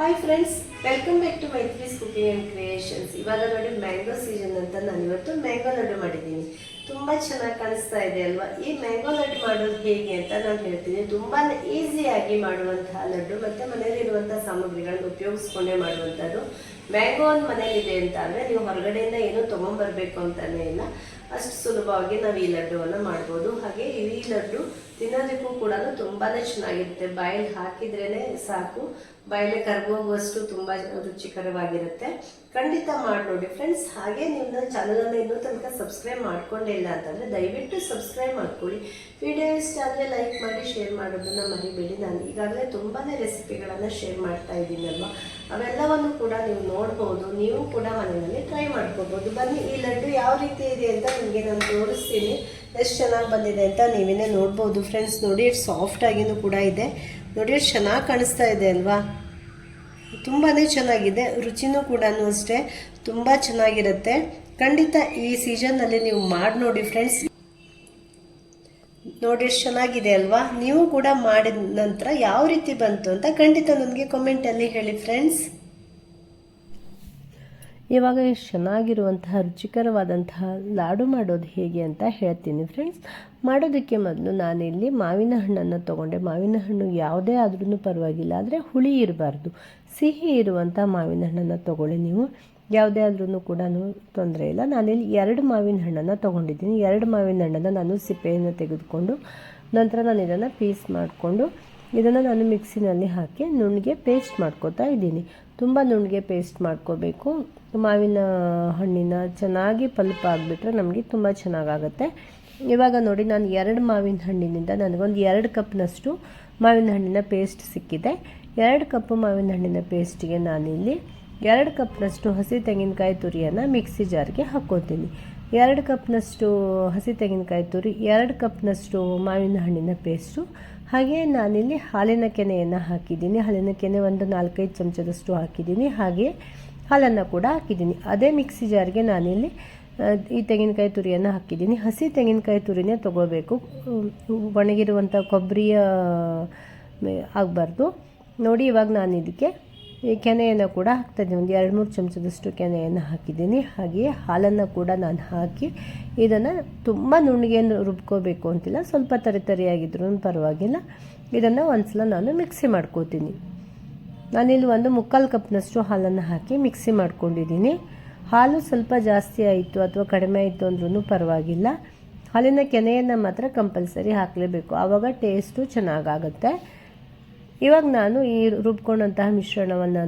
Hi friends welcome back to Maithri's cooking and creations ಇವಾಗ ನೋಡಿ mango season ಅಂತ ನಾನು ಇವತ್ತು ಮ್ಯಾಂಗೋ ಲಡ್ಡು ಮಾಡಿದ್ದೀನಿ. ತುಂಬ ಚೆನ್ನಾಗಿ ಕಾಣಿಸ್ತಾ ಇದೆ ಅಲ್ವಾ? ಈ ಮ್ಯಾಂಗೋ ಲಡ್ಡು ಮಾಡೋದು ಹೇಗೆ ಅಂತ ನಾನು ಹೇಳ್ತೀನಿ. ತುಂಬಾ ಈಸಿಯಾಗಿ ಮಾಡುವಂತಹ ಲಡ್ಡು ಮತ್ತು ಮನೆಯಲ್ಲಿರುವಂಥ ಸಾಮಗ್ರಿಗಳನ್ನು ಉಪಯೋಗಿಸ್ಕೊಂಡೇ ಮಾಡುವಂಥದ್ದು. ಮ್ಯಾಂಗೋ ಒಂದು ಮನೇಲಿದೆ ಅಂತ ಅಂದರೆ ನೀವು ಹೊರಗಡೆಯಿಂದ ಏನೂ ತೊಗೊಂಬರ್ಬೇಕು ಅಂತಲೇ ಇಲ್ಲ. ಅಷ್ಟು ಸುಲಭವಾಗಿ ನಾವು ಈ ಲಡ್ಡುವನ್ನು ಮಾಡ್ಬೋದು. ಹಾಗೆ ಈ ಲಡ್ಡು ತಿನ್ನೋದಕ್ಕೂ ಕೂಡ ತುಂಬಾ ಚೆನ್ನಾಗಿರುತ್ತೆ. ಬಾಯಲ್ಲಿ ಹಾಕಿದ್ರೇ ಸಾಕು. ಬಾಯಲ್ಲಿ ಕರ್ಗೋಗುವಷ್ಟು ತುಂಬ ರುಚಿಕರವಾಗಿರುತ್ತೆ. ಖಂಡಿತ ಮಾಡಿ ನೋಡಿ ಫ್ರೆಂಡ್ಸ್. ಹಾಗೆ ನಿಮ್ಮ ಚಾನಲನ್ನು ಇನ್ನೂ ತನಕ ಸಬ್ಸ್ಕ್ರೈಬ್ ಮಾಡ್ಕೊಂಡೇ ಇಲ್ಲ ಅಂತಂದರೆ ದಯವಿಟ್ಟು ಸಬ್ಸ್ಕ್ರೈಬ್ ಮಾಡ್ಕೊಳ್ಳಿ. ವಿಡಿಯೋ ಇಷ್ಟ ಆದರೆ ಲೈಕ್ ಮಾಡಿ ಶೇರ್ ಮಾಡೋದನ್ನು ಮರಿಬೇಡಿ. ನಾನು ಈಗಾಗಲೇ ತುಂಬಾ ರೆಸಿಪಿಗಳನ್ನು ಶೇರ್ ಮಾಡ್ತಾ ಇದ್ದೀನಲ್ವ? ಅವೆಲ್ಲವನ್ನು ಕೂಡ ನೀವು ನೋಡ್ಬೋದು, ನೀವು ಕೂಡ ಮನೆಯಲ್ಲಿ ಟ್ರೈ ಮಾಡ್ಕೋಬೋದು. ಬನ್ನಿ, ಈ ಲಡ್ಡು ಯಾವ ರೀತಿ ಇದೆ ಅಂತ ನಿಮಗೆ ನಾನು ತೋರಿಸ್ತೀನಿ. ಎಷ್ಟು ಚೆನ್ನಾಗಿ ಬಂದಿದೆ ಅಂತ ನೀವೇನೇ ನೋಡ್ಬೋದು. ಫ್ರೆಂಡ್ಸ್ ನೋಡಿ ಎಷ್ಟು ಸಾಫ್ಟ್ ಆಗಿನೂ ಕೂಡ ಇದೆ. ನೋಡಿ ಎಷ್ಟು ಚೆನ್ನಾಗಿ ಕಾಣಿಸ್ತಾ ಇದೆ ಅಲ್ವಾ? ತುಂಬಾ ಚೆನ್ನಾಗಿದೆ. ರುಚಿನೂ ಕೂಡ ಅಷ್ಟೇ. ತುಂಬ ಚೆನ್ನಾಗಿರುತ್ತೆ. ಖಂಡಿತ ಈ ಸೀಸನ್ನಲ್ಲಿ ನೀವು ಮಾಡಿ ನೋಡಿ ಫ್ರೆಂಡ್ಸ್ ನೋಡಿ ಎಷ್ಟು ಚೆನ್ನಾಗಿದೆ ಅಲ್ವಾ? ನೀವು ಕೂಡ ಮಾಡಿದ ನಂತರ ಯಾವ ರೀತಿ ಬಂತು ಅಂತ ಖಂಡಿತ ನನಗೆ ಕಮೆಂಟಲ್ಲಿ ಹೇಳಿ ಫ್ರೆಂಡ್ಸ್ ಇವಾಗ ಎಷ್ಟು ಚೆನ್ನಾಗಿರುವಂತಹ, ರುಚಿಕರವಾದಂತಹ ಲಾಡು ಮಾಡೋದು ಹೇಗೆ ಅಂತ ಹೇಳ್ತೀನಿ ಫ್ರೆಂಡ್ಸ್ ಮಾಡೋದಕ್ಕೆ ಮೊದಲು ನಾನಿಲ್ಲಿ ಮಾವಿನ ಹಣ್ಣನ್ನು ತೊಗೊಂಡೆ. ಮಾವಿನ ಹಣ್ಣು ಯಾವುದೇ ಆದ್ರೂ ಪರವಾಗಿಲ್ಲ, ಆದರೆ ಹುಳಿ ಇರಬಾರ್ದು. ಸಿಹಿ ಇರುವಂಥ ಮಾವಿನ ಹಣ್ಣನ್ನು ತೊಗೊಳ್ಳಿ ನೀವು. ಯಾವುದೇ ಆದ್ರೂ ಕೂಡ ತೊಂದರೆ ಇಲ್ಲ. ನಾನಿಲ್ಲಿ ಎರಡು ಮಾವಿನ ಹಣ್ಣನ್ನು ತೊಗೊಂಡಿದ್ದೀನಿ. ಎರಡು ಮಾವಿನ ಹಣ್ಣನ್ನು ನಾನು ಸಿಪ್ಪೆಯನ್ನು ತೆಗೆದುಕೊಂಡು ನಂತರ ನಾನು ಇದನ್ನು ಪೀಸ್ ಮಾಡಿಕೊಂಡು ಇದನ್ನು ನಾನು ಮಿಕ್ಸಿನಲ್ಲಿ ಹಾಕಿ ನುಣ್ಣಗೆ ಪೇಸ್ಟ್ ಮಾಡ್ಕೋತಾ ಇದ್ದೀನಿ. ತುಂಬ ನುಣ್ಣಗೆ ಪೇಸ್ಟ್ ಮಾಡ್ಕೋಬೇಕು. ಮಾವಿನ ಹಣ್ಣಿನ ಚೆನ್ನಾಗಿ ಪಲ್ಪ್ ಆಗಿಬಿಟ್ರೆ ನಮಗೆ ತುಂಬ ಚೆನ್ನಾಗಾಗುತ್ತೆ. ಇವಾಗ ನೋಡಿ, ನಾನು ಎರಡು ಮಾವಿನ ಹಣ್ಣಿನಿಂದ ನನಗೊಂದು ಎರಡು ಕಪ್ನಷ್ಟು ಮಾವಿನ ಹಣ್ಣಿನ ಪೇಸ್ಟ್ ಸಿಕ್ಕಿದೆ. ಎರಡು ಕಪ್ ಮಾವಿನ ಹಣ್ಣಿನ ಪೇಸ್ಟಿಗೆ ನಾನಿಲ್ಲಿ ಎರಡು ಕಪ್ನಷ್ಟು ಹಸಿ ತೆಂಗಿನಕಾಯಿ ತುರಿಯನ್ನು ಮಿಕ್ಸಿ ಜಾರ್ಗೆ ಹಾಕ್ಕೋತೀನಿ ಎರಡು ಕಪ್ನಷ್ಟು ಹಸಿ ತೆಂಗಿನಕಾಯಿ ತುರಿ, ಎರಡು ಕಪ್ನಷ್ಟು ಮಾವಿನ ಹಣ್ಣಿನ ಪೇಸ್ಟು. ಹಾಗೆ ನಾನಿಲ್ಲಿ ಹಾಲಿನ ಕೆನೆಯನ್ನು ಹಾಕಿದ್ದೀನಿ. ಹಾಲಿನ ಕೆನೆ ಒಂದು ನಾಲ್ಕೈದು ಚಮಚದಷ್ಟು ಹಾಕಿದ್ದೀನಿ. ಹಾಗೆ ಹಾಲನ್ನು ಕೂಡ ಹಾಕಿದ್ದೀನಿ. ಅದೇ ಮಿಕ್ಸಿ ಜಾರ್ಗೆ ನಾನಿಲ್ಲಿ ಈ ತೆಂಗಿನಕಾಯಿ ತುರಿಯನ್ನು ಹಾಕಿದ್ದೀನಿ. ಹಸಿ ತೆಂಗಿನಕಾಯಿ ತುರಿನೇ ತೊಗೋಬೇಕು. ಒಣಗಿರುವಂಥ ಕೊಬ್ಬರಿಯ ಆಗಬಾರ್ದು. ನೋಡಿ ಇವಾಗ ನಾನು ಇದಕ್ಕೆ ಕೆನೆಯನ್ನು ಕೂಡ ಹಾಕ್ತಾಯಿದ್ದೀನಿ ಒಂದು ಎರಡು ಮೂರು ಚಮಚದಷ್ಟು ಕೆನೆಯನ್ನು ಹಾಕಿದ್ದೀನಿ. ಹಾಗೆಯೇ ಹಾಲನ್ನು ಕೂಡ ನಾನು ಹಾಕಿ ಇದನ್ನು ತುಂಬ ನುಣ್ಣಗೆ ರುಬ್ಕೋಬೇಕು ಅಂತಿಲ್ಲ. ಸ್ವಲ್ಪ ತರಿ ತರಿಯಾಗಿದ್ರೂ ಪರವಾಗಿಲ್ಲ. ಇದನ್ನು ಒಂದ್ಸಲ ನಾನು ಮಿಕ್ಸಿ ಮಾಡ್ಕೋತೀನಿ. ನಾನಿಲ್ಲಿ ಒಂದು ಮುಕ್ಕಾಲು ಕಪ್ನಷ್ಟು ಹಾಲನ್ನು ಹಾಕಿ ಮಿಕ್ಸಿ ಮಾಡ್ಕೊಂಡಿದ್ದೀನಿ. ಹಾಲು ಸ್ವಲ್ಪ ಜಾಸ್ತಿ ಆಯಿತು ಅಥವಾ ಕಡಿಮೆ ಆಯಿತು ಅಂದ್ರೂ ಪರವಾಗಿಲ್ಲ. ಹಾಲಿನ ಕೆನೆಯನ್ನು ಮಾತ್ರ ಕಂಪಲ್ಸರಿ ಹಾಕಲೇಬೇಕು. ಆವಾಗ ಟೇಸ್ಟು ಚೆನ್ನಾಗಾಗುತ್ತೆ. ಇವಾಗ ನಾನು ಈ ರುಬ್ಕೊಂಡಂತಹ ಮಿಶ್ರಣವನ್ನು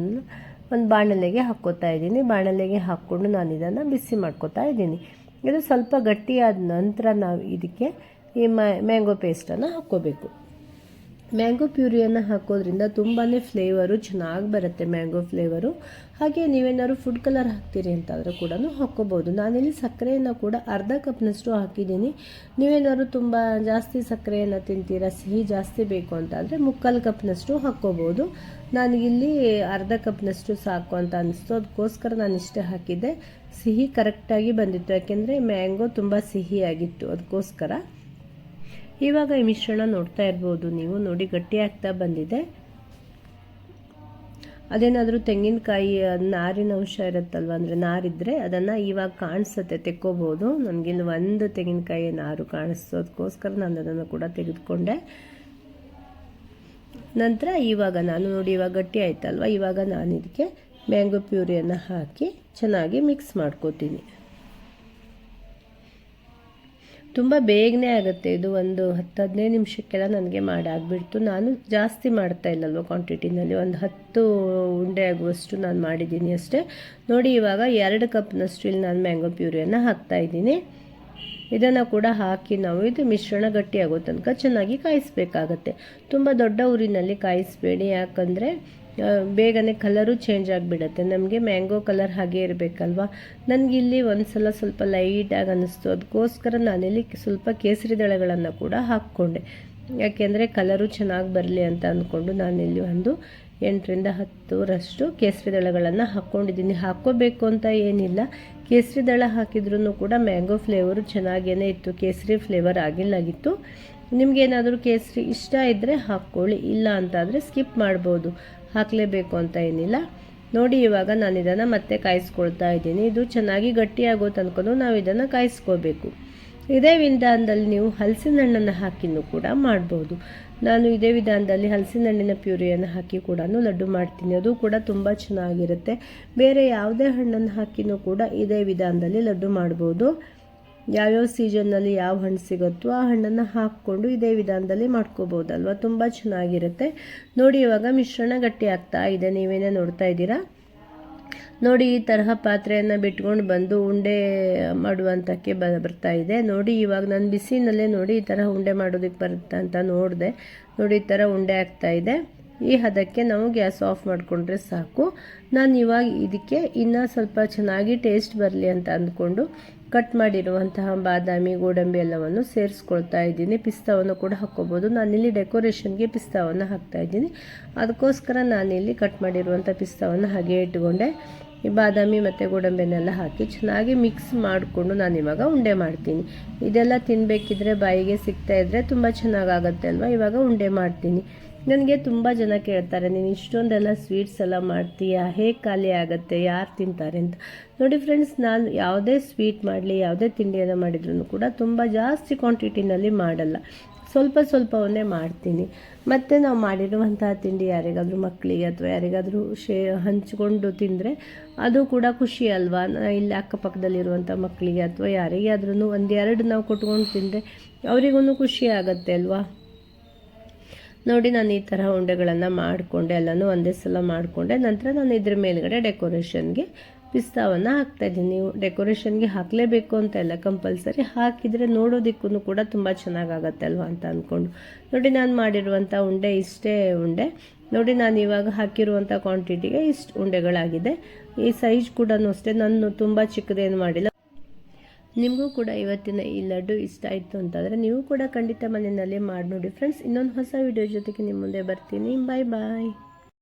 ಒಂದು ಬಾಣಲೆಗೆ ಹಾಕ್ಕೋತಾ ಇದ್ದೀನಿ. ಬಾಣಲೆಗೆ ಹಾಕ್ಕೊಂಡು ನಾನು ಇದನ್ನು ಬಿಸಿ ಮಾಡ್ಕೋತಾ ಇದ್ದೀನಿ. ಇದು ಸ್ವಲ್ಪ ಗಟ್ಟಿಯಾದ ನಂತರ ನಾವು ಇದಕ್ಕೆ ಈ ಮ್ಯಾಂಗೋ ಪೇಸ್ಟನ್ನು ಹಾಕ್ಕೋಬೇಕು. ಮ್ಯಾಂಗೋ ಪ್ಯೂರಿಯನ್ನು ಹಾಕೋದ್ರಿಂದ ತುಂಬಾ ಫ್ಲೇವರು ಚೆನ್ನಾಗಿ ಬರುತ್ತೆ ಮ್ಯಾಂಗೋ ಫ್ಲೇವರು ಹಾಗೆ ನೀವೇನಾದ್ರು ಫುಡ್ ಕಲರ್ ಹಾಕ್ತೀರಿ ಅಂತಾದರೂ ಕೂಡ ಹಾಕ್ಕೋಬೋದು. ನಾನಿಲ್ಲಿ ಸಕ್ಕರೆಯನ್ನು ಕೂಡ ಅರ್ಧ ಕಪ್ನಷ್ಟು ಹಾಕಿದ್ದೀನಿ. ನೀವೇನಾದ್ರು ತುಂಬ ಜಾಸ್ತಿ ಸಕ್ಕರೆಯನ್ನು ತಿಂತೀರಾ, ಸಿಹಿ ಜಾಸ್ತಿ ಬೇಕು ಅಂತಾದರೆ ಮುಕ್ಕಾಲು ಕಪ್ನಷ್ಟು ಹಾಕ್ಕೋಬೋದು. ನನಗಿಲ್ಲಿ ಅರ್ಧ ಕಪ್ನಷ್ಟು ಸಾಕು ಅಂತ ಅನ್ನಿಸ್ತು ಅದಕ್ಕೋಸ್ಕರ ನಾನು ಇಷ್ಟೇ ಹಾಕಿದ್ದೆ. ಸಿಹಿ ಕರೆಕ್ಟಾಗಿ ಬಂದಿತ್ತು. ಯಾಕೆಂದರೆ ಮ್ಯಾಂಗೋ ತುಂಬ ಸಿಹಿಯಾಗಿತ್ತು. ಅದಕ್ಕೋಸ್ಕರ ಇವಾಗ ಈ ಮಿಶ್ರಣ ನೋಡ್ತಾ ಇರ್ಬೋದು. ನೀವು ನೋಡಿ, ಗಟ್ಟಿ ಆಗ್ತಾ ಬಂದಿದೆ. ಅದೇನಾದರೂ ತೆಂಗಿನಕಾಯಿ ನಾರಿನ ಅಂಶ ಇರುತ್ತಲ್ವ? ಅಂದರೆ ನಾರಿದ್ದರೆ ಅದನ್ನು ಇವಾಗ ಕಾಣಿಸುತ್ತೆ, ತೆಕ್ಕೋಬೋದು. ನನಗಿಲ್ಲಿ ಒಂದು ತೆಂಗಿನಕಾಯಿ ನಾರು ಕಾಣಿಸೋದಕ್ಕೋಸ್ಕರ ನಾನು ಅದನ್ನು ಕೂಡ ತೆಗೆದುಕೊಂಡೆ. ನಂತರ ಇವಾಗ ನಾನು ನೋಡಿ, ಇವಾಗ ಗಟ್ಟಿ ಆಯ್ತಲ್ವ? ಇವಾಗ ನಾನು ಇದಕ್ಕೆ ಮ್ಯಾಂಗೋ ಪ್ಯೂರಿಯನ್ನು ಹಾಕಿ ಚೆನ್ನಾಗಿ ಮಿಕ್ಸ್ ಮಾಡ್ಕೋತೀನಿ. ತುಂಬ ಬೇಗನೆ ಆಗುತ್ತೆ. ಇದು ಒಂದು ಹತ್ತು, ಹದಿನೈದು ನಿಮಿಷಕ್ಕೆಲ್ಲ ನನಗೆ ಮಾಡಾಗ್ಬಿಡ್ತು. ನಾನು ಜಾಸ್ತಿ ಮಾಡ್ತಾ ಇಲ್ಲಲ್ವ ಕ್ವಾಂಟಿಟಿನಲ್ಲಿ ಒಂದು ಹತ್ತು ಉಂಡೆ ಆಗುವಷ್ಟು ನಾನು ಮಾಡಿದ್ದೀನಿ ಅಷ್ಟೇ. ನೋಡಿ, ಇವಾಗ ಎರಡು ಕಪ್ನಷ್ಟು ಇಲ್ಲಿ ನಾನು ಮ್ಯಾಂಗೋ ಪ್ಯೂರಿಯನ್ನು ಹಾಕ್ತಾಯಿದ್ದೀನಿ ಇದನ್ನು ಕೂಡ ಹಾಕಿ ನಾವು ಇದು ಮಿಶ್ರಣ ಗಟ್ಟಿಯಾಗೋ ತನಕ ಚೆನ್ನಾಗಿ ಕಾಯಿಸ್ಬೇಕಾಗತ್ತೆ. ತುಂಬ ದೊಡ್ಡ ಊರಿನಲ್ಲಿ ಕಾಯಿಸಬೇಡಿ. ಯಾಕಂದರೆ ಬೇಗನೆ ಕಲರು ಚೇಂಜ್ ಆಗಿಬಿಡುತ್ತೆ. ನಮಗೆ ಮ್ಯಾಂಗೋ ಕಲರ್ ಹಾಗೆ ಇರಬೇಕಲ್ವಾ? ನನಗಿಲ್ಲಿ ಒಂದು ಸಲ ಸ್ವಲ್ಪ ಲೈಟಾಗಿ ಅನ್ನಿಸ್ತು. ಅದಕ್ಕೋಸ್ಕರ ನಾನಿಲ್ಲಿ ಸ್ವಲ್ಪ ಕೇಸರಿ ದಳಗಳನ್ನು ಕೂಡ ಹಾಕ್ಕೊಂಡೆ. ಯಾಕೆಂದರೆ ಕಲರು ಚೆನ್ನಾಗಿ ಬರಲಿ ಅಂತ ಅಂದ್ಕೊಂಡು ನಾನಿಲ್ಲಿ ಒಂದು ಎಂಟರಿಂದ ಹತ್ತರಷ್ಟು ಕೇಸರಿ ದಳಗಳನ್ನು ಹಾಕ್ಕೊಂಡಿದ್ದೀನಿ. ಹಾಕ್ಕೋಬೇಕು ಅಂತ ಏನಿಲ್ಲ. ಕೇಸರಿ ದಳ ಹಾಕಿದ್ರೂ ಕೂಡ ಮ್ಯಾಂಗೋ ಫ್ಲೇವರು ಚೆನ್ನಾಗೇ ಇತ್ತು. ಕೇಸರಿ ಫ್ಲೇವರ್ ಆಗಿಲ್ಲಾಗಿತ್ತು. ನಿಮಗೇನಾದರೂ ಕೇಸರಿ ಇಷ್ಟ ಇದ್ದರೆ ಹಾಕ್ಕೊಳ್ಳಿ, ಇಲ್ಲ ಅಂತಾದರೆ ಸ್ಕಿಪ್ ಮಾಡ್ಬೋದು. ಹಾಕಲೇಬೇಕು ಅಂತ ಏನಿಲ್ಲ. ನೋಡಿ ಇವಾಗ ನಾನು ಇದನ್ನು ಮತ್ತೆ ಕಾಯಿಸ್ಕೊಳ್ತಾ ಇದ್ದೀನಿ. ಇದು ಚೆನ್ನಾಗಿ ಗಟ್ಟಿಯಾಗೋ ತನಕ ನಾವು ಇದನ್ನು ಕಾಯಿಸ್ಕೋಬೇಕು. ಇದೇ ವಿಧಾನದಲ್ಲಿ ನೀವು ಹಲಸಿನ ಹಣ್ಣನ್ನು ಹಾಕಿನೂ ಕೂಡ ಮಾಡ್ಬೋದು. ನಾನು ಇದೇ ವಿಧಾನದಲ್ಲಿ ಹಲಸಿನ ಹಣ್ಣಿನ ಪ್ಯೂರಿಯನ್ನು ಹಾಕಿ ಕೂಡ ಲಡ್ಡು ಮಾಡ್ತೀನಿ. ಅದು ಕೂಡ ತುಂಬ ಚೆನ್ನಾಗಿರುತ್ತೆ. ಬೇರೆ ಯಾವುದೇ ಹಣ್ಣನ್ನು ಹಾಕಿನೂ ಕೂಡ ಇದೇ ವಿಧಾನದಲ್ಲಿ ಲಡ್ಡು ಮಾಡ್ಬೋದು. ಯಾವ್ಯಾವ ಸೀಸನ್ನಲ್ಲಿ ಯಾವ ಹಣ್ಣು ಸಿಗುತ್ತೋ ಆ ಹಣ್ಣನ್ನು ಹಾಕ್ಕೊಂಡು ಇದೇ ವಿಧಾನದಲ್ಲಿ ಮಾಡ್ಕೋಬೋದಲ್ವ? ತುಂಬ ಚೆನ್ನಾಗಿರುತ್ತೆ. ನೋಡಿ, ಇವಾಗ ಮಿಶ್ರಣ ಗಟ್ಟಿ ಆಗ್ತಾ ಇದೆ. ನೀವೇನೇ ನೋಡ್ತಾ ಇದ್ದೀರಾ? ನೋಡಿ, ಈ ತರಹ ಪಾತ್ರೆಯನ್ನು ಬಿಟ್ಕೊಂಡು ಬಂದು ಉಂಡೆ ಮಾಡುವಂಥಕ್ಕೆ ಬ ಬರ್ತಾ ಇದೆ. ನೋಡಿ, ಇವಾಗ ನಾನು ಬಿಸಿನಲ್ಲೇ ನೋಡಿ ಈ ಥರ ಉಂಡೆ ಮಾಡೋದಕ್ಕೆ ಬರುತ್ತೆ ಅಂತ ನೋಡಿದೆ. ನೋಡಿ, ಈ ಥರ ಉಂಡೆ ಆಗ್ತಾ ಇದೆ. ಈ ಹದಕ್ಕೆ ನಾವು ಗ್ಯಾಸ್ ಆಫ್ ಮಾಡಿಕೊಂಡ್ರೆ ಸಾಕು. ನಾನು ಇವಾಗ ಇದಕ್ಕೆ ಇನ್ನೂ ಸ್ವಲ್ಪ ಚೆನ್ನಾಗಿ ಟೇಸ್ಟ್ ಬರಲಿ ಅಂತ ಅಂದ್ಕೊಂಡು ಕಟ್ ಮಾಡಿರುವಂತಹ ಬಾದಾಮಿ, ಗೋಡಂಬಿ ಎಲ್ಲವನ್ನು ಸೇರಿಸ್ಕೊಳ್ತಾ ಇದ್ದೀನಿ. ಪಿಸ್ತಾವನ್ನು ಕೂಡ ಹಾಕ್ಕೋಬೋದು. ನಾನಿಲ್ಲಿ ಡೆಕೋರೇಷನ್ಗೆ ಪಿಸ್ತಾವನ್ನು ಹಾಕ್ತಾ ಇದ್ದೀನಿ. ಅದಕ್ಕೋಸ್ಕರ ನಾನಿಲ್ಲಿ ಕಟ್ ಮಾಡಿರುವಂಥ ಪಿಸ್ತಾವನ್ನು ಹಾಗೆ ಇಟ್ಕೊಂಡೆ. ಈ ಬಾದಾಮಿ ಮತ್ತು ಗೋಡಂಬಿನೆಲ್ಲ ಹಾಕಿ ಚೆನ್ನಾಗಿ ಮಿಕ್ಸ್ ಮಾಡಿಕೊಂಡು ನಾನು ಇವಾಗ ಉಂಡೆ ಮಾಡ್ತೀನಿ. ಇದೆಲ್ಲ ತಿನ್ನಬೇಕಿದ್ರೆ ಬಾಯಿಗೆ ಸಿಗ್ತಾ ಇದ್ದರೆ ತುಂಬ ಚೆನ್ನಾಗಾಗತ್ತೆ ಅಲ್ವಾ? ಇವಾಗ ಉಂಡೆ ಮಾಡ್ತೀನಿ. ನನಗೆ ತುಂಬ ಜನ ಕೇಳ್ತಾರೆ, ನೀನು ಇಷ್ಟೊಂದೆಲ್ಲ ಸ್ವೀಟ್ಸ್ ಎಲ್ಲ ಮಾಡ್ತೀಯಾ? ಹೇಗೆ ಖಾಲಿ ಆಗುತ್ತೆ? ಯಾರು ತಿಂತಾರೆ ಅಂತ. ನೋಡಿ ಫ್ರೆಂಡ್ಸ್ ನಾನು ಯಾವುದೇ ಸ್ವೀಟ್ ಮಾಡಲಿ, ಯಾವುದೇ ತಿಂಡಿಯನ್ನು ಮಾಡಿದ್ರು ಕೂಡ ತುಂಬ ಜಾಸ್ತಿ ಕ್ವಾಂಟಿಟಿನಲ್ಲಿ ಮಾಡಲ್ಲ. ಸ್ವಲ್ಪ ಸ್ವಲ್ಪವನ್ನೇ ಮಾಡ್ತೀನಿ. ಮತ್ತು ನಾವು ಮಾಡಿರುವಂತಹ ತಿಂಡಿ ಯಾರಿಗಾದರೂ ಮಕ್ಕಳಿಗೆ ಅಥವಾ ಯಾರಿಗಾದರೂ ಶೇ, ಹಂಚ್ಕೊಂಡು ತಿಂದರೆ ಅದು ಕೂಡ ಖುಷಿ ಅಲ್ವಾ? ಇಲ್ಲಿ ಅಕ್ಕಪಕ್ಕದಲ್ಲಿರುವಂಥ ಮಕ್ಕಳಿಗೆ ಅಥವಾ ಯಾರಿಗಾದ್ರೂ ಒಂದೆರಡು ನಾವು ಕೊಟ್ಕೊಂಡು ತಿಂದರೆ ಅವರಿಗೂ ಖುಷಿ ಆಗುತ್ತೆ ಅಲ್ವಾ? ನೋಡಿ, ನಾನು ಈ ಥರ ಉಂಡೆಗಳನ್ನು ಮಾಡಿಕೊಂಡೆ, ಎಲ್ಲನೂ ಒಂದೇ ಸಲ ಮಾಡಿಕೊಂಡೆ. ನಂತರ ನಾನು ಇದ್ರ ಮೇಲ್ಗಡೆ ಡೆಕೋರೇಷನ್ಗೆ ಪಿಸ್ತಾವನ್ನು ಹಾಕ್ತಾಯಿದ್ದೀನಿ ನೀವು ಡೆಕೋರೇಷನ್ಗೆ ಹಾಕಲೇಬೇಕು ಅಂತ ಎಲ್ಲ ಕಂಪಲ್ಸರಿ ಹಾಕಿದರೆ ನೋಡೋದಕ್ಕೂ ಕೂಡ ತುಂಬ ಚೆನ್ನಾಗಾಗತ್ತೆ ಅಲ್ವಾ ಅಂತ ಅಂದ್ಕೊಂಡು ನೋಡಿ, ನಾನು ಮಾಡಿರುವಂಥ ಉಂಡೆ ಇಷ್ಟೇ ಉಂಡೆ. ನೋಡಿ, ನಾನು ಇವಾಗ ಹಾಕಿರುವಂಥ ಕ್ವಾಂಟಿಟಿಗೆ ಇಷ್ಟು ಉಂಡೆಗಳಾಗಿದೆ. ಈ ಸೈಜ್ ಕೂಡ ಅಷ್ಟೇ. ನಾನು ತುಂಬ ಚಿಕ್ಕದೇನು ಮಾಡಿಲ್ಲ. ನಿಮಗೂ ಕೂಡ ಇವತ್ತಿನ ಈ ಲಡ್ಡು ಇಷ್ಟ ಆಯಿತು ಅಂತಂದರೆ ನೀವು ಕೂಡ ಖಂಡಿತ ಮನೆಯಲ್ಲಿ ಮಾಡಿ ನೋಡಿ ಫ್ರೆಂಡ್ಸ್ ಇನ್ನೊಂದು ಹೊಸ ವಿಡಿಯೋ ಜೊತೆಗೆ ನಿಮ್ಮ ಮುಂದೆ ಬರ್ತೀನಿ. ಬಾಯ್ ಬಾಯ್